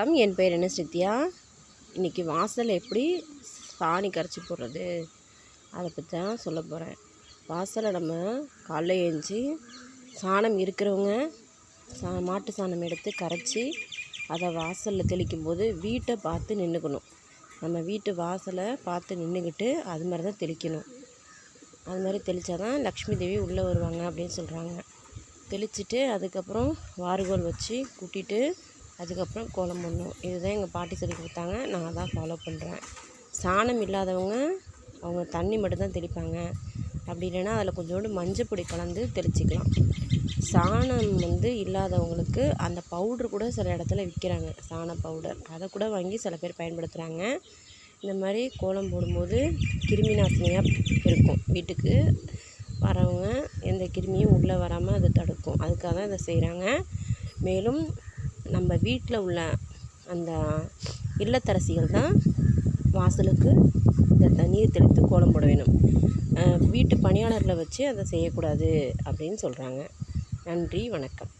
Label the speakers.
Speaker 1: வணக்கம். என் பேர் என்ன சித்தியா இன்றைக்கி வாசல் எப்படி சாணி கரைச்சி போடுறது? அதை பற்றி தான் சொல்ல போகிறேன் வாசலை நம்ம காலைல ஏஞ்சி சாணம் இருக்கிறவங்க சா மாட்டு சாணம் எடுத்து கரைச்சி அதை வாசலில் தெளிக்கும் போது வீட்டை பார்த்து நின்றுக்கணும் நம்ம வீட்டு வாசலை பார்த்து நின்றுக்கிட்டு அது மாதிரி தான் தெளிக்கணும். அது மாதிரி தெளித்தா தான் லக்ஷ்மி தேவி உள்ளே வருவாங்க அப்படின்னு சொல்கிறாங்க தெளிச்சிட்டு அதுக்கப்புறம் வாறுகோல் வச்சு கூட்டிட்டு அதுக்கப்புறம் கோலம் போடணும் இதுதான் எங்கள் பாட்டி சொல்லி கொடுத்தாங்க. நான் அதான் ஃபாலோ பண்ணுறேன் சாணம் இல்லாதவங்க அவங்க தண்ணி மட்டும்தான் தெளிப்பாங்க. அப்படி இல்லைன்னா அதில் கொஞ்சோண்டு மஞ்சள் பொடி கலந்து தெளிச்சிக்கலாம். சாணம் வந்து இல்லாதவங்களுக்கு அந்த பவுட்ரு கூட சில இடத்துல விற்கிறாங்க. சாண பவுடர் அதை கூட வாங்கி சில பேர் பயன்படுத்துகிறாங்க இந்த மாதிரி கோலம் போடும்போது கிருமி நாசினியாக இருக்கும். வீட்டுக்கு வரவங்க எந்த கிருமியும் உள்ளே வராமல் அதை தடுக்கும். அதுக்காக தான் இதை செய்கிறாங்க. மேலும் நம்ம வீட்டில் உள்ள அந்த இல்லத்தரசிகள் தான் வாசலுக்கு இந்த தண்ணீர் தெளித்து கோலம் போட வேணும். வீட்டு பணியாளர்களை வச்சு அதை செய்யக்கூடாது அப்படின்னு சொல்கிறாங்க நன்றி வணக்கம்.